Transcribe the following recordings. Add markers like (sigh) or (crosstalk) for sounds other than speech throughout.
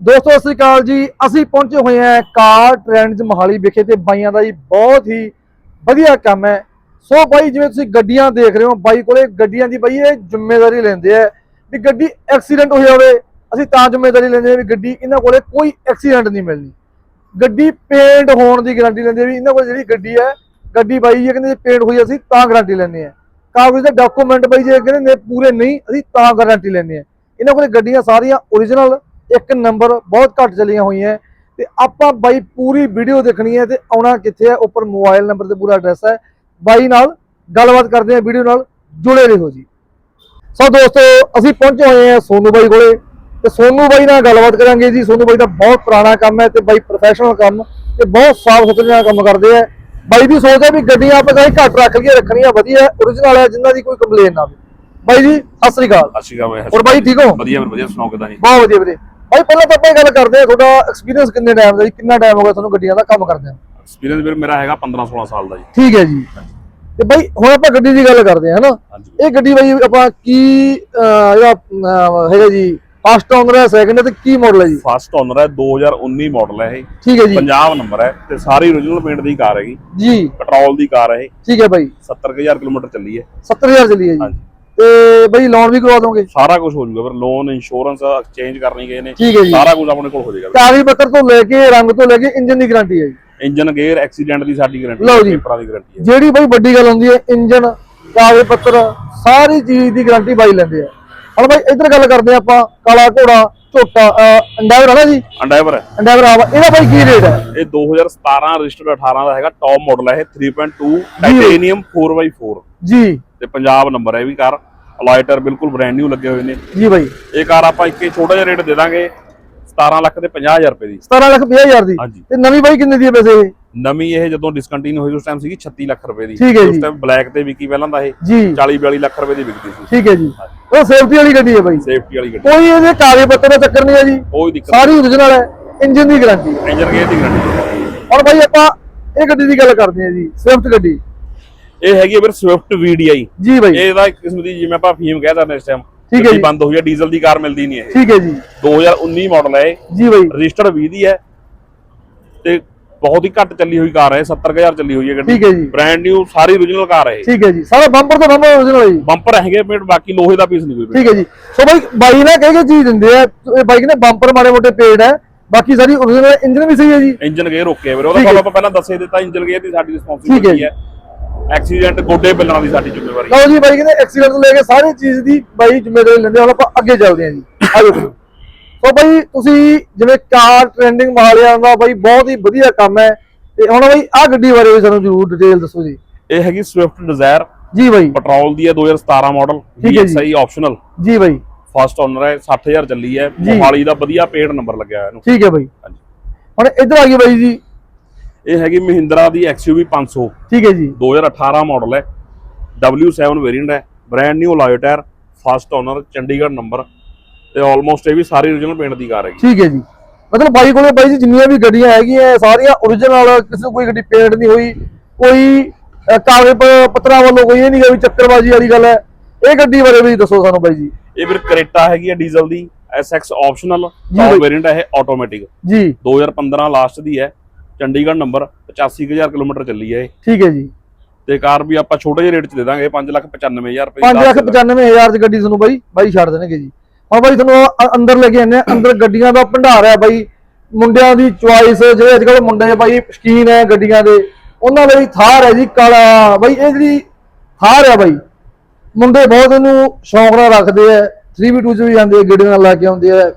ਦੋਸਤੋ, ਸਤਿ ਸ੍ਰੀ ਅਕਾਲ ਜੀ। ਅਸੀਂ ਪਹੁੰਚੇ ਹੋਏ ਹਾਂ ਕਾਰ ਟ੍ਰੈਂਡਸ ਮੋਹਾਲੀ ਵਿਖੇ ਤੇ ਬਾਈਆਂ ਦਾ ਜੀ ਬਹੁਤ ਹੀ ਵਧੀਆ ਕੰਮ ਹੈ। ਸੋ ਬਾਈ, ਜਿਵੇਂ ਤੁਸੀਂ ਗੱਡੀਆਂ ਦੇਖ ਰਹੇ ਹੋ, ਬਾਈ ਕੋਲੇ ਗੱਡੀਆਂ ਦੀ ਬਾਈ ਇਹ ਜ਼ਿੰਮੇਵਾਰੀ ਲੈਂਦੇ ਆ ਵੀ ਗੱਡੀ ਐਕਸੀਡੈਂਟ ਹੋ ਹੋਵੇ, ਅਸੀਂ ਤਾਂ ਜ਼ਿੰਮੇਵਾਰੀ ਲੈਂਦੇ ਆ ਵੀ ਗੱਡੀ ਇਹਨਾਂ ਕੋਲੇ ਕੋਈ ਐਕਸੀਡੈਂਟ ਨਹੀਂ ਮਿਲਣੀ। ਗੱਡੀ ਪੇਂਟ ਹੋਣ ਦੀ ਗਾਰੰਟੀ ਲੈਂਦੇ ਆ ਵੀ ਇਹਨਾਂ ਕੋਲ ਜਿਹੜੀ ਗੱਡੀ ਹੈ, ਗੱਡੀ ਬਾਈ ਜੇ ਕਹਿੰਦੇ ਪੇਂਟ ਹੋਈ ਅਸੀਂ ਤਾਂ ਗਾਰੰਟੀ ਲੈਂਦੇ ਆ। ਕਾਗਜ਼ ਦੇ ਡਾਕੂਮੈਂਟ ਬਾਈ ਜੇ ਕਹਿੰਦੇ ਨੇ ਪੂਰੇ ਨਹੀਂ, ਅਸੀਂ ਤਾਂ ਗਾਰੰਟੀ ਲੈਂਦੇ ਆ। ਇਹਨਾਂ ਕੋਲੇ ਗੱਡੀਆਂ ਸਾਰੀਆਂ ਓਰੀਜਨਲ ਇੱਕ ਨੰਬਰ ਬਹੁਤ ਘੱਟ ਚੱਲੀਆਂ ਹੋਈਆਂ ਤੇ ਆਪਾਂ ਬਾਈ ਪੂਰੀ ਵੀਡੀਓ ਦੇਖਣੀ ਹੈ ਤੇ ਆਉਣਾ ਕਿੱਥੇ ਹੈ ਉੱਪਰ ਮੋਬਾਈਲ ਨੰਬਰ ਤੇ ਪੂਰਾ ਐਡਰੈਸ ਹੈ। ਬਾਈ ਨਾਲ ਗੱਲਬਾਤ ਕਰਦੇ ਹਾਂ ਵੀਡੀਓ ਨਾਲ ਜੁੜੇ ਰਹੋ ਜੀ। ਸੋ ਦੋਸਤੋ ਅਸੀਂ ਪਹੁੰਚੇ ਹੋਏ ਹਾਂ ਸੋਨੂ ਬਾਈ ਕੋਲੇ ਤੇ ਸੋਨੂ ਬਾਈ ਨਾਲ ਗੱਲਬਾਤ ਕਰਾਂਗੇ ਜੀ। ਸੋਨੂ ਬਾਈ ਦਾ ਬਹੁਤ ਪੁਰਾਣਾ ਕੰਮ ਹੈ ਤੇ ਬਾਈ ਪ੍ਰੋਫੈਸ਼ਨਲ ਕੰਮ ਤੇ ਬਹੁਤ ਸਾਫ਼ ਸੁਥਰੇ ਨਾਲ ਕੰਮ ਕਰਦੇ ਆ ਬਾਈ ਦੀ ਸੋਚ ਹੈ ਵੀ ਗੱਡੀਆਂ ਆਪਾਂ ਕਹੀਂ ਘੱਟ ਰੱਖ ਕੇ ਰੱਖਣੀਆਂ ਵਧੀਆ ਓਰੀਜਨਲ ਹੈ ਜਿਨ੍ਹਾਂ ਦੀ ਕੋਈ ਕੰਪਲੇਨ ਨਾ ਆਵੇ। ਬਾਈ ਜੀ ਸਤਿ ਸ੍ਰੀ ਅਕਾਲ। ਸਤਿ ਸ਼੍ਰੀ ਅਕਾਲ ਬਾਈ ਹੋਰ ਬਾਈ ਠੀਕ ਹੋ? ਵਧੀਆ ਵਧੀਆ ਸੁਣਾਓ ਕਿਦਾਂ ਜੀ? ਬਹੁਤ ਵਧੀਆ ਵੀਰੇ। ਬਾਈ ਪਹਿਲਾਂ ਤਾਂ ਆਪਾਂ ਇਹ ਗੱਲ ਕਰਦੇ ਆ ਤੁਹਾਡਾ ਐਕਸਪੀਰੀਅੰਸ ਕਿੰਨੇ ਟਾਈਮ ਦਾ ਜੀ? ਕਿੰਨਾ ਟਾਈਮ ਹੋ ਗਿਆ ਤੁਹਾਨੂੰ ਗੱਡੀਆਂ ਦਾ ਕੰਮ ਕਰਦੇ ਆ ਐਕਸਪੀਰੀਅੰਸ ਵੀਰ ਮੇਰਾ ਹੈਗਾ 15 16 ਸਾਲ ਦਾ ਜੀ। ਠੀਕ ਹੈ ਜੀ। ਤੇ ਬਾਈ ਹੁਣ ਆਪਾਂ ਗੱਡੀ ਦੀ ਗੱਲ ਕਰਦੇ ਆ ਹਨਾ? ਹਾਂਜੀ। ਇਹ ਗੱਡੀ ਬਾਈ ਆਪਾਂ ਕੀ ਅਹ, ਅਹ, ਹੈਗਾ ਜੀ? ਫਸਟ ਓਨਰ ਹੈ ਸੈਕਿੰਡ ਹੈ ਤੇ ਕੀ ਮਾਡਲ ਹੈ ਜੀ? ਫਸਟ ਓਨਰ ਹੈ 2019 ਮਾਡਲ ਹੈ ਇਹ। ਠੀਕ ਹੈ ਜੀ। ਪੰਜਾਬ ਨੰਬਰ ਹੈ ਤੇ ਸਾਰੀ origignal ਪੇਂਟ ਦੀ ਕਾਰ ਹੈਗੀ। ਜੀ। ਪੈਟਰੋਲ ਦੀ ਕਾਰ ਹੈ ਇਹ। ਠੀਕ ਹੈ ਬਾਈ। 70000 ਕਿਲੋਮੀਟਰ ਚੱਲੀ ਹੈ। 70000 ਚੱਲੀ ਹੈ ਜੀ। ਹਾਂਜੀ। ਤੇ ਬਾਈ ਲੋਨ ਵੀ ਕਰਵਾ ਦੋਗੇ? ਸਾਰਾ ਕੁਝ ਹੋ ਜਾਊਗਾ ਫਿਰ ਲੋਨ ਇੰਸ਼ੋਰੈਂਸ ਐਕਸਚੇਂਜ ਕਰਨੀ ਗਏ ਨੇ। ਠੀਕ ਹੈ ਜੀ। ਸਾਰਾ ਕੁਝ ਆਪਣੇ ਕੋਲ ਹੋ ਜਾਏਗਾ ਕਾਗਜ਼ ਪੱਤਰ ਤੋਂ ਲੈ ਕੇ ਰੰਗ ਤੋਂ ਲੈ ਕੇ ਇੰਜਨ ਦੀ ਗਾਰੰਟੀ ਹੈ ਜੀ। ਇੰਜਨ ਗੇਅਰ ਐਕਸੀਡੈਂਟ ਦੀ ਸਾਡੀ ਗਾਰੰਟੀ ਜੀ। ਪੇਪਰਾਂ ਦੀ ਗਾਰੰਟੀ ਹੈ। ਜਿਹੜੀ ਬਾਈ ਵੱਡੀ ਗੱਲ ਹੁੰਦੀ ਹੈ ਇੰਜਨ ਕਾਗਜ਼ ਪੱਤਰ ਸਾਰੀ ਚੀਜ਼ ਦੀ ਗਾਰੰਟੀ ਬਾਈ ਲੈਂਦੇ ਆ। ਹੁਣ ਬਾਈ ਇੱਧਰ ਗੱਲ ਕਰਦੇ ਆ ਆਪਾਂ ਕਾਲਾ ਘੋੜਾ ਝੋਟਾ ਅੰਡਾਵਰ ਹੈ ਨਾ ਜੀ? ਅੰਡਾਈਵਰ ਹੈ। ਅੰਡਾਵਰ ਆ ਇਹਦਾ ਬਾਈ ਕੀ ਰੇਟ ਹੈ? ਇਹ 2017 ਰਜਿਸਟਰਡ 18 ਦਾ ਹੈਗਾ ਟੌਪ ਮਾਡਲ ਹੈ ਇਹ 3.2 ਟਾਈਟੇਨੀਅਮ 4x4 ਜੀ। ਤੇ ਪੰਜਾਬ ਨੰਬਰ ਹੈ ਇਹ ਵੀ ਕਾਰ। ਅਲਾਈਟਰ ਬਿਲਕੁਲ ਬ੍ਰੈਂਡ ਨਿਊ ਲੱਗੇ ਹੋਏ ਨੇ। ਜੀ ਬਾਈ। ਇਹ ਕਾਰ ਆਪਾਂ ਇੱਕੇ ਛੋਟਾ ਜਿਹਾ ਰੇਟ ਦੇ ਦਾਂਗੇ 17 ਲੱਖ ਤੇ 50000 ਰੁਪਏ ਦੀ। 17 ਲੱਖ 50 ਹਜ਼ਾਰ ਦੀ। ਹਾਂਜੀ। ਤੇ ਨਵੀਂ ਬਾਈ ਕਿੰਨੇ ਦੀ ਹੈ ਵੈਸੇ ਇਹ? ਨਵੀਂ ਇਹ ਜਦੋਂ ਡਿਸਕੰਟੀਨਿਊ ਹੋਈ ਉਸ ਟਾਈਮ ਸੀਗੀ 36 ਲੱਖ ਰੁਪਏ ਦੀ। ਠੀਕ ਹੈ ਉਸ ਜੀ। ਟਾਈਮ ਬਲੈਕ ਤੇ ਵਿਕੀ ਪਹਿਲਾਂ ਤਾਂ ਇਹ ਜੀ। 40 42 ਲੱਖ ਰੁਪਏ ਦੀ ਵਿਕਦੀ ਸੀ। ਠੀਕ ਹੈ ਜੀ। ਉਹ ਸੇਫਟੀ ਵਾਲੀ ਗੱਡੀ ਹੈ ਬਾਈ। ਸੇਫਟੀ ਵਾਲੀ ਗੱਡੀ। ਕੋਈ ਇਹਦੇ ਕਾਗਜ਼ ਪੱਤਰ ਦਾ ਚੱਕਰ ਨਹੀਂ ਹੈ ਜੀ। ਕੋਈ ਦਿੱਕਤ ਸਾਰੀ ਓਰੀਜਨਲ ਹੈ। ਇੰਜਨ ਦੀ ਗਾਰੰਟੀ ਹੈ। ਇੰਜਨ ਗੇਅਰ ਦੀ ਗਾਰੰਟੀ ਹੁਣ ਬਾਈ ਆਪਾਂ ਇਹ ਗੱਡੀ ਦੀ ਗੱਲ ਕਰਦੇ ਹਾਂ ਜੀ। ਸਵਿਫਟ ਗੱਡੀ। ਇਹ ਹੈਗੀ ਵੀਰ ਸਵਿਫਟ VDI ਜੀ ਬਾਈ। ਇਹਦਾ ਇੱਕ ਕਿਸਮ ਦੀ ਜਿਵੇਂ ਆਪਾਂ ਫੀਮ ਕਹਿ ਦਿੰਦੇ ਇਸ ਟਾਈਮ ਠੀਕ ਹੈ ਜੀ। ਬੰਦ ਹੋਈ ਹੈ ਡੀਜ਼ਲ ਦੀ ਕਾਰ ਮਿਲਦੀ ਨਹੀਂ ਹੈ। ਠੀਕ ਹੈ ਜੀ। 2019 ਮਾਡਲ ਹੈ ਇਹ। ਜੀ ਬਾਈ। ਰਜਿਸਟਰਡ 20 ਦੀ ਹੈ। ਤੇ ਬਹੁਤ ਹੀ ਘੱਟ ਚੱਲੀ ਹੋਈ ਕਾਰ ਹੈ 70000 ਚੱਲੀ ਹੋਈ ਹੈ ਗੱਡੀ। ਠੀਕ ਹੈ ਜੀ। ਬ੍ਰਾਂਡ ਨਿਊ ਸਾਰੀ origignal ਕਾਰ ਹੈ ਇਹ। ਠੀਕ ਹੈ ਜੀ। ਸਾਰਾ ਬੰਪਰ ਤੋਂ ਬੰਪਰ ਓਰੀਜਨਲ ਹੈ ਜੀ। ਬੰਪਰ ਹੈਗੇ ਪੇਟ ਬਾਕੀ ਲੋਹੇ ਦਾ ਪੀਸ ਨਹੀਂ ਕੋਈ। ਠੀਕ ਹੈ ਜੀ। ਸੋ ਬਾਈ ਬਾਈ ਨਾ ਕਹਿ ਕੇ ਚੀਜ਼ ਦਿੰਦੇ ਆ? ਇਹ ਬਾਈਕ ਨੇ ਬੰਪਰ ਮਾੜੇ ਮੋਟੇ ਪੇੜ ਹੈ। ਬਾਕੀ ਸਾਰੀ ਓਰੀਜਨਲ ਇੰਜਨ ਵੀ ਸਹੀ ਹੈ ਜੀ। ਇੰਜਨ ਗੇਅਰ ਓਕੇ ਵੀਰੇ। ਉਹਦਾ। ਤੁਹਾਨੂੰ ਆਪਾਂ ਪਹਿਲਾਂ ਦੱਸੇ ਦਿੱਤਾ ਇੰਜਨ ਗੇਅਰ ਦੀ ਸਾਡੀ ਰਿਸਪੌਂਸਿਬਿਲਟੀ ਹੈ। ਐਕਸੀਡੈਂਟ ਗੋਡੇ ਬਿੱਲਣਾ ਦੀ ਸਾਡੀ ਜ਼ਿੰਮੇਵਾਰੀ ਲਓ ਜੀ ਬਾਈ ਕਹਿੰਦੇ ਐਕਸੀਡੈਂਟ ਤੋਂ ਲੈ ਕੇ ਸਾਰੀ ਚੀਜ਼ ਦੀ ਬਾਈ ਜ਼ਿੰਮੇਵਾਰੀ ਲੈਂਦੇ ਹੁਣ ਆਪਾਂ ਅੱਗੇ ਚੱਲਦੇ ਹਾਂ ਜੀ। ਆਜੋ ਸੋ ਬਾਈ ਤੁਸੀਂ ਜਿਵੇਂ ਕਾਰ ਟ੍ਰੈਂਡਿੰਗ ਮਾਲਿਆਂ ਦਾ ਬਾਈ ਬਹੁਤ ਹੀ ਵਧੀਆ ਕੰਮ ਹੈ। ਤੇ ਹੁਣ ਬਾਈ ਆਹ ਗੱਡੀ ਬਾਰੇ ਵੀ ਸਾਨੂੰ ਜ਼ਰੂਰ ਡਿਟੇਲ ਦੱਸੋ ਜੀ। ਇਹ ਹੈਗੀ ਸਵਿਫਟ ਡਿਜ਼ਾਇਰ ਜੀ ਬਾਈ। ਪੈਟਰੋਲ ਦੀ ਹੈ 2017 ਮਾਡਲ। VXI ਆਪਸ਼ਨਲ ਜੀ। ਬਾਈ। ਫਸਟ ਓਨਰ ਹੈ 60000 ਚੱਲੀ ਹੈ। ਮੋਹਾਲੀ ਦਾ ਵਧੀਆ ਪੇਡ ਨੰਬਰ ਲੱਗਿਆ ਹੋਇਆ ਇਹਨੂੰ। ਠੀਕ ਹੈ ਬਾਈ। ਹਾਂਜੀ। ਹੁਣ ਇੱਧਰ ਆ ਗਈ ਬਾਈ ਜੀ। ਇਹ ਹੈਗੀ ਮਹਿੰਦਰਾ ਦੀ XUV 500 ਠੀਕ ਹੈ ਜੀ। 2018 ਮਾਡਲ ਹੈ। W7 ਵੇਰੀਐਂਟ ਹੈ। Brand new alloy tyre first owner Chandigarh number ਤੇ ਆਲਮੋਸਟ ਇਹ ਵੀ ਸਾਰੀ origignal ਪੇਂਟ ਦੀ ਕਾਰ ਹੈਗੀ। ਠੀਕ ਹੈ ਜੀ। ਮਤਲਬ ਬਾਈ ਕੋਲੇ ਬਾਈ ਜੀ ਜਿੰਨੀਆਂ ਵੀ ਗੱਡੀਆਂ ਹੈਗੀਆਂ ਸਾਰੀਆਂ ਓਰੀਜਨਲ ਕਿਸੇ ਕੋਈ ਗੱਡੀ ਪੇਂਟ ਨਹੀਂ ਹੋਈ। ਕੋਈ ਕਾਗਜ਼ ਪੱਤਰਾਂ ਵੱਲੋਂ ਕੋਈ ਇਹ ਨਹੀਂ ਗਾ ਵੀ ਚੱਕਰਬਾਜੀ ਵਾਲੀ ਗੱਲ ਹੈ। ਇਹ ਗੱਡੀ ਬਾਰੇ ਵੀ ਦੱਸੋ ਸਾਨੂੰ ਬਾਈ ਜੀ। ਇਹ ਫਿਰ ਕਰੇਟਾ ਹੈਗੀ ਹੈ ਡੀਜ਼ਲ ਦੀ। SX ਆਪਸ਼ਨਲ ਵੇਰੀਐਂਟ ਹੈ ਇਹ ਆਟੋਮੈਟਿਕ ਜੀ। 2015 ਲਾਸਟ ਦੀ ਹੈ। ਚੰਡੀਗੜ੍ਹ ਨੰਬਰ 85000 ਕਿਲੋਮੀਟਰ ਚੱਲੀ ਹੈ ਇਹ। ਠੀਕ ਹੈ ਜੀ। ਤੇ ਕਾਰ ਵੀ ਆਪਾਂ ਛੋਟੇ ਜਿਹੇ ਰੇਟ 'ਚ ਦੇ ਦਾਂਗੇ 95000 ਰੁਪਏ 5 ਲੱਖ 95000 ਦੀ ਗੱਡੀ ਤੁਹਾਨੂੰ ਬਾਈ ਬਾਈ ਛੱਡ ਦੇਣਗੇ ਜੀ। ਹੁਣ ਬਾਈ ਤੁਹਾਨੂੰ ਅੰਦਰ ਲੈ ਕੇ ਆਨੇ ਅੰਦਰ ਗੱਡੀਆਂ ਦਾ ਭੰਡਾਰ ਹੈ ਬਾਈ। ਮੁੰਡਿਆਂ ਦੀ ਚੁਆਇਸ ਜਿਹੜੇ ਅੱਜ ਕੱਲ੍ਹ ਮੁੰਡੇ ਬਾਈ ਸ਼ਕੀਨ ਹੈ ਗੱਡੀਆਂ ਦੇ। ਉਹਨਾਂ ਲਈ ਥਾਰ ਹੈ ਜੀ ਕਾਲਾ। ਬਾਈ ਇਹ ਜਿਹੜੀ ਥਾਰ ਹੈ ਬਾਈ ਮੁੰਡੇ ਬਹੁਤ ਇਹਨੂੰ ਸ਼ੌਂਕ ਨਾਲ ਰੱਖਦੇ ਆ। 3v2 ਚ ਵੀ ਜਾਂਦੇ ਆ ਗੱਡੀਆਂ ਨਾਲ ਲੈ ਕੇ ਆਉਂਦੇ ਆ।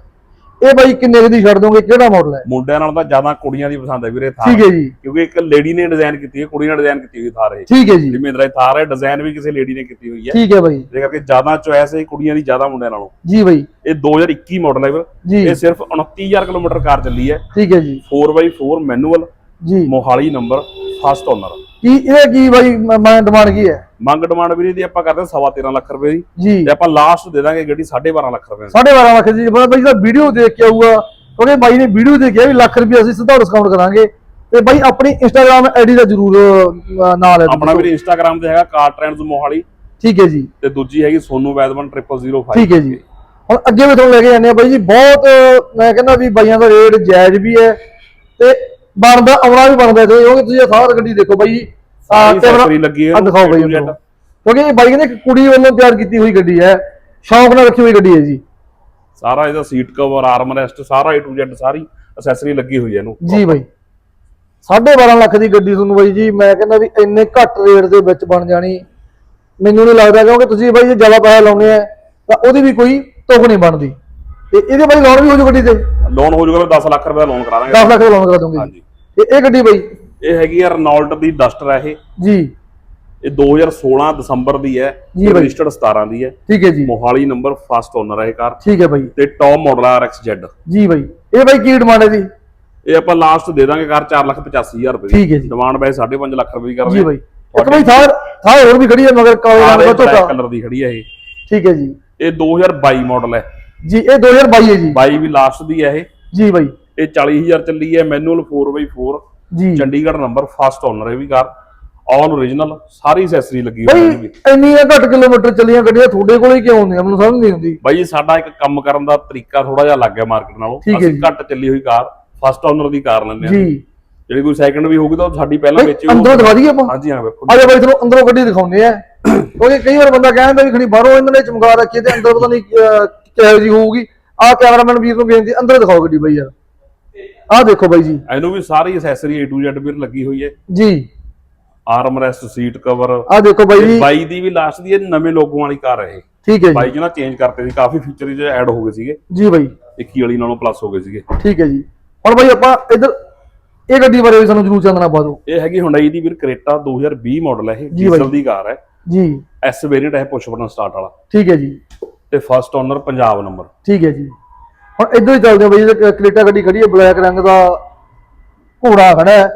ਇਹ ਬਾਈ ਕਿੰਨੇ ਦੀ ਛੱਡ ਦੋਗੇ? ਕਿਹੜਾ ਮਾਡਲ ਹੈ? ਮੁੰਡਿਆਂ ਨਾਲ ਤਾਂ ਜ਼ਿਆਦਾ ਕੁੜੀਆਂ ਦੀ ਪਸੰਦ ਹੈ ਵੀਰੇ ਥਾਰ ਠੀਕ ਹੈ ਜੀ। ਕਿਉਂਕਿ ਇੱਕ ਲੇਡੀ ਨੇ ਡਿਜ਼ਾਈਨ ਕੀਤੀ ਹੈ ਕੁੜੀ ਨੇ ਡਿਜ਼ਾਈਨ ਕੀਤੀ ਹੋਈ ਥਾਰ ਇਹ। ਠੀਕ ਹੈ ਜੀ। ਜਿਵੇਂ ਮੇਰਾ ਥਾਰ ਹੈ ਡਿਜ਼ਾਈਨ ਵੀ ਕਿਸੇ ਲੇਡੀ ਨੇ ਕੀਤੀ ਹੋਈ ਹੈ। ਠੀਕ ਹੈ ਬਾਈ। ਜੇ ਕਰਕੇ ਜ਼ਿਆਦਾ ਚੁਆਇਸ ਹੈ ਕੁੜੀਆਂ ਦੀ ਜ਼ਿਆਦਾ ਮੁੰਡਿਆਂ ਨਾਲੋਂ। ਜੀ ਬਾਈ। ਇਹ 2021 ਮਾਡਲ ਹੈ ਵੀਰ। ਇਹ ਸਿਰਫ 29000 ਕਿਲੋਮੀਟਰ ਕਾਰ ਚੱਲੀ ਹੈ। ਠੀਕ ਹੈ ਜੀ। 4x4 ਮੈਨੂਅਲ ਜੀ। ਮੋਹਾਲੀ ਨੰਬਰ ਫਸਟ ਓਨਰ ਕੀ ਇਹਦਾ ਕੀ ਬਾਈ ਮੈਂ ਡਿਮਾਂਡ ਕੀ ਹੈ? ਮੰਗ ਡਿਮਾਂਡ ਵੀਰੇ ਦੀ ਆਪਾਂ ਕਰਦੇ ਸਵਾ 13 ਲੱਖ ਰੁਪਏ ਦੀ। ਜੀ। ਤੇ ਆਪਾਂ ਲਾਸਟ ਦੇ ਦਾਂਗੇ ਗੱਡੀ 12.5 ਲੱਖ ਰੁਪਏ ਦੀ। ਸਾਢੇ 12 ਲੱਖ ਬੜਾ ਬਾਈ ਦਾ ਵੀਡੀਓ ਦੇਖ ਕੇ ਆਊਗਾ। ਕਿਉਂਕਿ ਬਾਈ ਨੇ ਵੀਡੀਓ ਦੇਖਿਆ ਵੀ ਲੱਖ ਰੁਪਏ ਅਸੀਂ ਸਿੱਧਾ ਡਿਸਕਾਊਂਟ ਕਰਾਂਗੇ। ਤੇ ਬਾਈ ਆਪਣੀ ਇੰਸਟਾਗ੍ਰam ਆਈਡੀ ਦਾ ਜਰੂਰ ਨਾਲ ਹੈ ਆਪਣਾ ਵੀਰੇ ਇੰਸਟਾਗ੍ਰam ਤੇ ਹੈਗਾ ਕਾਰ ਟ੍ਰੈਂਡਸ ਮੋਹਾਲੀ। ਠੀਕ ਹੈ ਜੀ। ਤੇ ਦੂਜੀ ਹੈਗੀ ਸੋਨੂ ਵੈਦਵਨ 0005 ਠੀਕ ਹੈ ਜੀ। ਹੁਣ ਅੱਗੇ ਵੀ ਤੁਹਾਨੂੰ ਲੈ ਕੇ ਜਾਂਦੇ ਆ ਬਾਈ ਜੀ। ਬਹੁਤ ਮੈਂ ਕਹਿੰਦਾ ਵੀ ਬਾਈਆਂ ਦਾ ਰੇਟ ਜਾਇਜ਼ ਵੀ ਹੈ। ਤੇ ਬਣਦਾ ਆਉਣਾ ਵੀ ਬਣਦਾ ਤੇ ਕਿਉਂਕਿ ਤੁਸੀਂ ਇਹ ਸਾਰ ਗੱਡੀ ਦੇਖੋ ਬਾਈ ਆ ਕੈਮਰਾ ਲੱਗੀ ਹੈ ਦਿਖਾਓ ਬਾਈ। ਕਿਉਂਕਿ ਇਹ ਬਾਈ ਕਹਿੰਦੇ ਇੱਕ ਕੁੜੀ ਵੱਲੋਂ ਤਿਆਰ ਕੀਤੀ ਹੋਈ ਗੱਡੀ ਹੈ ਸ਼ੌਂਕ ਨਾਲ ਰੱਖੀ ਹੋਈ ਗੱਡੀ ਹੈ ਜੀ। ਸਾਰਾ ਇਹਦਾ ਸੀਟ ਕਵਰ ਆਰਮ ਰੈਸਟ ਸਾਰਾ A to Z ਸਾਰੀ ਅਸੈਸਰੀ ਲੱਗੀ ਹੋਈ ਹੈ ਇਹਨੂੰ। ਜੀ ਬਾਈ। 12.5 ਲੱਖ ਦੀ ਗੱਡੀ ਤੁਹਾਨੂੰ ਬਾਈ ਜੀ ਮੈਂ ਕਹਿੰਦਾ ਵੀ ਇੰਨੇ ਘੱਟ ਰੇਟ ਦੇ ਵਿੱਚ ਬਣ ਜਾਣੀ। ਮੈਨੂੰ ਨਹੀਂ ਲੱਗਦਾ ਕਿਉਂਕਿ ਤੁਸੀਂ ਬਾਈ ਜੇ ਜ਼ਿਆਦਾ ਪੈਸੇ ਲਾਉਣੇ ਆ ਤਾਂ ਉਹਦੀ ਵੀ ਕੋਈ ਤੁਕ ਨਹੀਂ ਬਣਦੀ। ਤੇ ਇਹਦੇ ਬਾਈ ਲੋਨ ਵੀ ਹੋ ਜੂ ਗੱਡੀ ਤੇ? ਲੋਨ ਹੋ ਜਾਊਗਾ 10 ਲੱਖ ਰੁਪਏ ਦਾ ਲੋਨ ਕਰਾ 10 ਦਾਂਗੇ ਲੱਖ ਦਾ ਲੋਨ ਕਰਾ ਦੋਗੇ ਹਾਂਜੀ। ਤੇ ਇਹ ਗੱਡੀ ਬਾਈ? ਇਹ ਹੈਗੀ ਆ ਰਨੋਲਟ ਦੀ ਡਸਟਰ ਹੈ ਇਹ। ਜੀ। ਇਹ 2016 ਦਸੰਬਰ ਦੀ ਹੈ ਜੀ ਬਾਈ। ਰਜਿਸਟਰਡ 17 ਦੀ ਹੈ। ਠੀਕ ਹੈ ਜੀ। ਮੋਹਾਲੀ ਨੰਬਰ ਫਸਟ ਓਨਰ ਹੈ ਇਹ ਕਾਰ। ਠੀਕ ਹੈ ਬਾਈ। ਤੇ ਟੌਪ ਮਾਡਲ ਆ RXZ ਜੀ ਬਾਈ। ਇਹ ਬਾਈ ਕੀ ਡਿਮਾਂਡ ਹੈ ਦੀ ਇਹ ਆਪਾਂ ਲਾਸਟ ਦੇ ਦਾਂਗੇ ਕਾਰ 4,85,000 ਰੁਪਏ ਠੀਕ ਹੈ ਜੀ। ਡਿਮਾਂਡ ਵੈਸੇ 5.5 ਲੱਖ ਰੁਪਏ ਦੀ ਕਰ ਜੀ ਬਾਈ। ਇੱਕ ਬਾਈ ਥਾਰ ਥਾਰ ਹੋਰ ਵੀ ਖੜੀ ਹੈ ਮਗਰ ਕਾਲੇ ਰੰਗ ਦਾ ਝੋਟਾ ਕਲਰ ਦੀ ਖੜੀ ਹੈ ਇਹ। ਠੀਕ ਹੈ ਜੀ। ਇਹ 2022 ਮਾਡਲ ਹੈ। ਜੀ ਇਹ 2022 ਹੈ ਜੀ। 22 ਵੀ ਲਾਸਟ ਦੀ ਹੈ ਇਹ। ਜੀ ਬਾਈ। ਇਹ 40000 ਚੱਲੀ ਹੈ ਮੈਨੂਅਲ 4x4 ਜੀ। ਚੰਡੀਗੜ੍ਹ ਨੰਬਰ ਫਸਟ ਓਨਰ ਹੈ ਵੀ ਕਾਰ ਆਲ ਓਰੀਜਨਲ ਸਾਰੀ ਐਕਸੈਸਰੀ ਲੱਗੀ ਹੋਈ ਹੈ ਵੀ। ਇੰਨੀਆਂ ਘੱਟ ਕਿਲੋਮੀਟਰ ਚੱਲੀਆਂ ਗੱਡੀਆਂ ਤੁਹਾਡੇ ਕੋਲ ਹੀ ਕਿਉਂ ਹੁੰਦੀਆਂ? ਮੈਨੂੰ ਸਮਝ ਨਹੀਂ ਆਉਂਦੀ। ਬਾਈ ਸਾਡਾ ਇੱਕ ਕੰਮ ਕਰਨ ਦਾ ਤਰੀਕਾ ਥੋੜਾ ਜਿਹਾ ਅਲੱਗ ਹੈ ਮਾਰਕੀਟ ਨਾਲੋਂ। ਅਸੀਂ। ਘੱਟ ਚੱਲੀ ਹੋਈ ਕਾਰ ਫਸਟ ਓਨਰ ਦੀ ਕਾਰ ਲੈਂਦੇ ਹਾਂ ਜੀ। ਜਿਹੜੀ ਕੋਈ ਸੈਕੰਡ ਵੀ ਹੋਊਗੀ ਤਾਂ ਸਾਡੀ ਪਹਿਲਾਂ ਵਿੱਚ ਅੰਦਰੋਂ ਦਿਖਾ ਦਈਏ ਆਪਾਂ? ਹਾਂਜੀ ਹਾਂ ਵੇਖੋ। ਆ ਜਾ ਬਾਈ ਤੁਹਾਨੂੰ ਅੰਦਰੋਂ ਗੱਡੀ ਦਿਖਾਉਂਦੇ ਆ। (coughs) ਕਿਉਂਕਿ ਕਈ ਵਾਰ ਬੰਦਾ ਕਹਿੰਦਾ ਵੀ ਖਣੀ ਬਾਹਰੋਂ ਇਹਨਾਂ ਨੇ ਚਮਕਾ ਰੱਖੀ ਤੇ ਅੰਦਰ ਪਤਾ ਨਹੀਂ ਕਿਹੋ ਜੀ ਹੋਊਗੀ? ਆ ਕੈਮਰਾਮੈਨ ਵੀਰ ਨੂੰ ਬੇਨਤੀ ਅੰਦਰ ਦਿਖਾਓ ਗੱਡੀ ਬਾਈ ਯਾਰ। ਆਹ ਦੇਖੋ ਬਾਈ ਜੀ। ਇਹਨੂੰ ਵੀ ਸਾਰੀ ਐਕਸੈਸਰੀ A to Z ਵੀ ਲੱਗੀ ਹੋਈ ਹੈ। ਜੀ। ਆਰਮ ਰੈਸਟ ਸੀਟ ਕਵਰ ਆਹ ਦੇਖੋ ਬਾਈ ਜੀ। 22 ਦੀ ਵੀ ਲਾਸਟ ਦੀ ਇਹ ਨਵੇਂ ਲੋਗੋ ਵਾਲੀ ਕਾਰ ਹੈ ਇਹ। ਠੀਕ ਹੈ ਜੀ। ਬਾਈ ਜਿਹਨਾਂ ਚੇਂਜ ਕਰਤੇ ਸੀ ਕਾਫੀ ਫੀਚਰ ਇਹਦੇ ਐਡ ਹੋ ਗਏ ਸੀਗੇ। ਜੀ ਬਾਈ। 21 ਵਾਲੀ ਨਾਲੋਂ ਪਲੱਸ ਹੋ ਗਏ ਸੀਗੇ। ਠੀਕ ਹੈ ਜੀ। ਹੁਣ ਬਾਈ ਆਪਾਂ ਇੱਧਰ ਇਹ ਗੱਡੀ ਬਾਰੇ ਵੀ ਸਾਨੂੰ ਜ਼ਰੂਰ ਚਾਨਣਾ ਪਾ ਦਿਓ। ਇਹ ਹੈਗੀ ਹੁੰਡਈ ਦੀ ਵੀਰ ਕਰੇਟਾ 2020 ਮਾਡਲ ਹੈ ਇਹ ਜੀ ਬਾਈ। ਡੀਜ਼ਲ ਦੀ ਕਾਰ ਹੈ। ਜੀ। ਐਸ ਵੇਰੀਐਂਟ ਹੈ ਪੁਸ਼ ਬਟਨ ਸਟਾਰਟ ਵਾਲਾ। ਠੀਕ ਹੈ ਜੀ। ਤੇ ਫਸਟ ਓਨਰ ਪੰਜਾਬ ਨੰਬਰ ਠੀਕ ਹੈ ਜੀ। ਹੁਣ ਇੱਧਰ ਹੀ ਚੱਲਦੇ ਹਾਂ ਬਾਈ ਇਹ ਕ੍ਰੇਟਾ ਗੱਡੀ ਖੜੀ ਹੈ ਬਲੈਕ ਰੰਗ ਦਾ ਘੋੜਾ ਖੜਾ ਹੈ।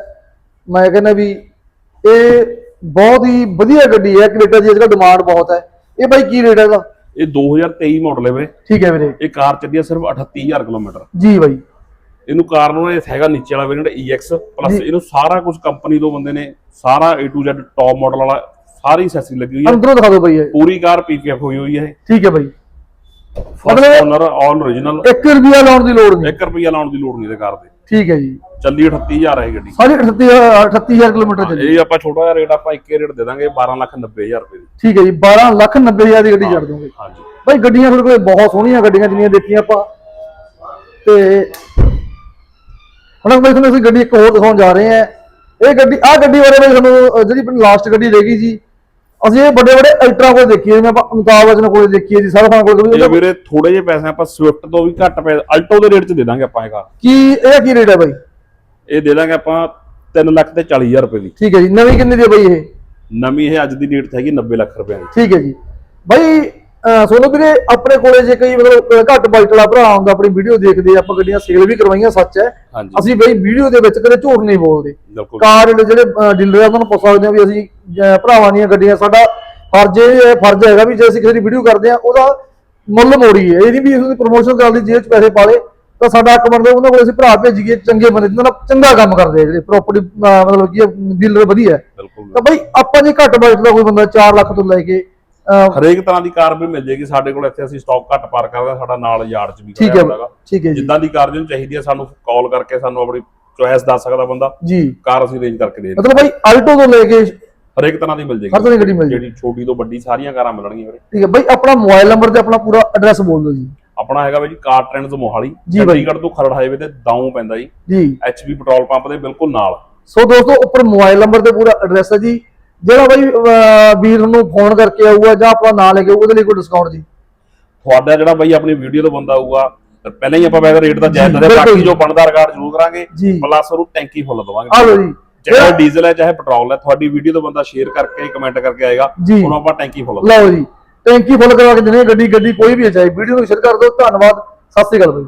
ਮੈਂ ਕਹਿੰਦਾ ਵੀ ਇਹ ਬਹੁਤ ਹੀ ਵਧੀਆ ਗੱਡੀ ਹੈ ਕ੍ਰੇਟਾ ਦੀ ਅੱਜਕੱਲ ਡਿਮਾਂਡ ਬਹੁਤ ਹੈ। ਇਹ ਬਾਈ ਕੀ ਰੇਟ ਹੈ ਇਹਦਾ? ਇਹ 2023 ਮਾਡਲ ਹੈ ਵੀਰੇ। ਠੀਕ ਹੈ ਵੀਰੇ। ਇਹ ਕਾਰ ਚੱਲੀ ਹੈ ਸਿਰਫ 38000 ਕਿਲੋਮੀਟਰ। ਜੀ ਬਾਈ। ਇਹਨੂੰ ਕਾਰ ਨੂੰ ਇਹ ਹੈਗਾ ਨੀਚੇ ਵਾਲਾ ਵੇਰੀਐਂਟ EX ਪਲੱਸ। ਇਹਨੂੰ ਸਾਰਾ ਕੁਝ ਕੰਪਨੀ ਤੋਂ ਬੰਦੇ ਨੇ ਸਾਰਾ A to Z top model ਵਾਲਾ ਸਾਰੀ ਐਕਸੈਸਰੀ ਲੱਗੀ ਹੋਈ ਹੈ। ਅੰਦਰੋਂ ਦਿਖਾ ਦਿਓ ਬਾਈ ਇਹ। ਪੂਰੀ ਕਾਰ ਪੀਕੀਐਫ ਹੋਈ ਹੋਈ ਹੈ ਠੀਕ ਹੈ ਬਾਈ। ਮਤਲਬ- ਓਨਰ ਆਲ ਓਰੀਜਨਲ 1 ਰੁਪਿਆ ਲਾਉਣ ਦੀ ਲੋੜ ਨਹੀਂ। 1 ਰੁਪਿਆ ਲਾਉਣ ਦੀ ਲੋੜ ਨਹੀਂ ਤੇ ਕਾਰ ਦੇ ਠੀਕ ਹੈ ਜੀ। ਚੱਲੀ 38000 ਹੈ ਇਹ ਗੱਡੀ। ਸਾਢੇ 38 38000 ਕਿਲੋਮੀਟਰ ਚੱਲੀ। ਇਹ ਆਪਾਂ ਛੋਟਾ ਜਿਹਾ ਰੇਟ ਆਪਾਂ ਇੱਕੇ ਰੇਟ ਦੇ ਦਾਂਗੇ 12 ਲੱਖ 90000 ਰੁਪਏ ਦੀ। ਠੀਕ ਹੈ ਜੀ 12 ਲੱਖ 90 ਹਜ਼ਾਰ ਦੀ ਗੱਡੀ ਛੱਡ ਦੋਗੇ। ਹਾਂਜੀ। ਭਾਈ ਗੱਡੀਆਂ ਤੁਹਾਡੇ ਕੋਲ ਬਹੁਤ ਸੋਹਣੀਆਂ ਗੱਡੀਆਂ ਜਿੰਨੀਆਂ ਦੇਖੀਆਂ ਆਪਾਂ। ਤੇ ਹੁਣ ਬਾਈ ਤੁਹਾਨੂੰ ਅਸੀਂ ਗੱਡੀ ਇੱਕ ਹੋਰ ਦਿਖਾਉਣ ਜਾ ਰਹੇ ਹਾਂ। ਇਹ ਗੱਡੀ ਆਹ ਗੱਡੀ ਬਾਰੇ ਬਾਈ ਤੁਹਾਨੂੰ ਅਹ ਜਿਹੜੀ ਆਪਣੀ ਲਾਸਟ ਗੱਡੀ ਰਹਿ ਗਈ ਜੀ ਅਸੀਂ ਇਹ ਵੱਡੇ ਵੱਡੇ ਅਲਟਰਾ ਕੋਲ ਦੇਖੀ ਹੈ ਜਿਵੇਂ ਆਪਾਂ ਅਮਿਤਾਭ ਬਚਨ ਕੋਲ ਦੇਖੀ ਹੈ ਜੀ ਸਾਰਾ ਖਾਨ ਕੋਲ ਇਹ ਵੀਰੇ ਥੋੜੇ ਜਿਹੇ ਪੈਸੇ ਆਪਾਂ ਸਵਿਫਟ ਤੋਂ ਵੀ ਘੱਟ ਪੈ ਅਲਟੋ ਦੇ ਰੇਟ 'ਚ ਦੇ ਦਾਂਗੇ ਆਪਾਂ ਇਹ ਕਾਰ। ਕੀ ਇਹਦਾ ਕੀ ਰੇਟ ਹੈ ਬਾਈ? ਇਹ ਦੇ ਦਾਂਗੇ ਆਪਾਂ 3 ਲੱਖ ਤੇ 40000 ਰੁਪਏ ਦੀ। ਠੀਕ ਹੈ ਜੀ ਨਵੀਂ ਕਿੰਨੀ ਦੀ ਹੈ ਬਾਈ ਇਹ? ਨਵੀਂ ਇਹ ਅੱਜ ਦੀ ਡੇਟ ਤੇ ਹੈਗੀ 90 ਲੱਖ ਰੁਪਏ ਦੀ। ਠੀਕ ਹੈ ਜੀ। ਬਾਈ ਸੋਨੂੰ ਵੀਰੇ ਆਪਣੇ ਕੋਲੇ ਜੇ ਕੋਈ ਮਤਲਬ ਘੱਟ ਬਜਟ ਵਾਲਾ ਭਰਾ ਹੁੰਦਾ ਆਪਣੀ ਵੀਡੀਓ ਦੇਖਦੇ ਆਪਾਂ ਗੱਡੀਆਂ ਸੇਲ ਵੀ ਕਰਵਾਈਆਂ ਸੱਚ ਹੈ। ਅਸੀਂ ਬਈ ਵੀਡੀਓ ਦੇ ਵਿੱਚ ਕਦੇ ਝੂਠ ਨਹੀਂ ਬੋਲਦੇ। ਕਾਰ ਜਿਹੜੇ ਡੀਲਰ ਆ ਉਹਨਾਂ ਨੂੰ ਪੁੱਛ ਸਕਦੇ ਆ ਵੀ ਅਸੀਂ ਭਰਾਵਾਂ ਦੀਆਂ ਗੱਡੀਆਂ ਸਾਡਾ ਫਰਜ਼ ਇਹ ਫਰਜ਼ ਹੈਗਾ ਵੀ ਜੇ ਅਸੀਂ ਕਿਸੇ ਦੀ ਵੀਡੀਓ ਕਰਦੇ ਆ ਉਹਦਾ ਮੁੱਲ ਮੋੜੀਏ ਇਹ ਨਹੀਂ ਵੀ ਅਸੀਂ ਪ੍ਰੋਮੋਸ਼ਨ ਕਰਨ ਦੀ ਜੇਬ 'ਚ ਪੈਸੇ ਪਾ ਲਏ ਤਾਂ ਸਾਡਾ ਹੱਕ ਬਣਦਾ ਉਹਨਾਂ ਕੋਲ ਅਸੀਂ ਭਰਾ ਭੇਜੀਏ ਚੰਗੇ ਬੰਦੇ ਜਿਹਨਾਂ ਨਾਲ ਚੰਗਾ ਕੰਮ ਕਰਦੇ ਆ ਜਿਹੜੇ ਪ੍ਰੋਪਰਟੀ ਮਤਲਬ ਕੀ ਡੀਲਰ ਵਧੀਆ ਤਾਂ ਬਈ ਆਪਾਂ ਜੇ ਘੱਟ ਬਜਟ ਦਾ ਕੋਈ ਬੰਦਾ 4 ਲੱਖ ਤੋਂ ਲੈ ਕੇ ਹਰੇਕ ਤਰ੍ਹਾਂ ਦੀ ਕਾਰ ਵੀ ਮਿਲ ਜੇਗੀ ਸਾਡੇ ਕੋਲ ਇੱਥੇ ਅਸੀਂ ਸਟਾਕ ਘੱਟ ਪਾਰ ਕਰਦੇ ਸਾਡਾ ਨਾਲ ਯਾਰਡ 'ਚ ਵੀ ਠੀਕ ਖੜਿਆ ਹੈ ਹੁੰਦਾ ਗਾ। ਠੀਕ ਹੈ ਜੀ। ਜਿੱਦਾਂ ਦੀ ਕਾਰ ਜਿਹਨੂੰ ਚਾਹੀਦੀ ਹੈ ਸਾਨੂੰ ਕਾਲ ਕਰਕੇ ਸਾਨੂੰ ਆਪਣੀ ਚੋਇਸ ਦੱਸ ਸਕਦਾ ਬੰਦਾ। ਜੀ। ਕਾਰ ਅਸੀਂ ਅਰੇਂਜ ਕਰਕੇ ਦੇ ਦਿੰਦੇ ਮਤਲਬ ਬਈ ਆਲਟੋ ਤੋਂ ਲੈ ਕੇ ਹਰੇਕ ਤਰ੍ਹਾਂ ਦੀ ਮਿਲ ਜੇਗੀ ਤਰ੍ਹਾਂ ਦੀ ਗੱਡੀ ਮਿਲ ਜਿਹੜੀ ਛੋਟੀ ਤੋਂ ਵੱਡੀ ਸਾਰੀਆਂ ਕਾਰਾਂ ਮਿਲਣਗੀਆਂ ਵੀਰੇ। ਠੀਕ ਹੈ ਬਈ ਆਪਣਾ ਮੋਬਾਈਲ ਨੰਬਰ ਤੇ ਆਪਣਾ ਪੂਰਾ ਐਡਰੈਸ ਬੋਲ ਦਿਓ ਜੀ। ਆਪਣਾ ਹੈਗਾ ਬਾਈ ਜੀ ਕਾਰ ਟ੍ਰੈਂਡਸ ਮੋਹਾਲੀ। ਚੰਡੀਗੜ੍ਹ ਤੋਂ ਖਰੜ ਹਾਈਵੇ ਤੇ ਦਾਊਂ ਪੈਂਦਾ ਜੀ। ਜੀ। ਐਚਪੀ ਪੈਟਰੋਲ ਪੰਪ ਦੇ ਬਿਲਕੁਲ ਨਾਲ। ਸੋ ਦੋਸਤੋ ਉੱਪਰ ਮੋਬਾਈਲ ਨੰਬਰ ਤੇ ਪੂਰਾ ਐਡਰੈਸ ਹੈ ਜੀ। ਜਿਹੜਾ ਬਾਈ ਵੀਰ ਨੂੰ ਫੋਨ ਕਰਕੇ ਆਊਗਾ ਜਾਂ ਆਪਣਾ ਨਾਂ ਲੈ ਕੇ ਉਹਦੇ ਲਈ ਕੋਈ ਡਿਸਕਾਊਂਟ ਜੀ। ਤੁਹਾਡਾ ਜਿਹੜਾ ਬਾਈ ਆਪਣੀ ਵੀਡੀਓ ਤੋਂ ਬੰਦਾ ਆਊਗਾ ਪਹਿਲਾਂ ਹੀ ਆਪਾਂ ਵੈਸੇ ਰੇਟ ਦਾ ਜਾਇਜ਼ ਬਿਲਕੁਲ ਬਾਕੀ ਜੀ। ਬਣਦਾ ਰਿਕਾਰਡ ਜ਼ਰੂਰ ਕਰਾਂਗੇ। ਪਲੱਸ ਉਹਨੂੰ ਟੈਂਕੀ ਫੁੱਲ ਦਵਾਂਗੇ। ਆ ਲਓ ਜੀ। ਚਾਹੇ ਡੀਜ਼ਲ ਹੈ ਚਾਹੇ ਪੈਟਰੋਲ ਹੈ ਤੁਹਾਡੀ ਵੀਡੀਓ ਤੋਂ ਬੰਦਾ ਸ਼ੇਅਰ ਕਰਕੇ ਕਮੈਂਟ ਕਰਕੇ ਆਏਗਾ। ਉਹਨੂੰ ਆਪਾਂ ਟੈਂਕੀ ਫੁੱਲ ਲਓ ਜੀ ਟੈਂਕੀ ਫੁੱਲ ਕਰਵਾ ਕੇ ਹੈ, ਗੱਡੀ ਗੱਡੀ ਕੋਈ ਵੀ ਹੈ ਚਾਹੇ ਵੀਡੀਓ ਨੂੰ ਸ਼ੇਅਰ ਕਰ ਦਿਓ ਧੰਨਵਾਦ ਸਤਿ ਸ਼੍ਰੀ ਅਕਾਲ ਬਾਈ।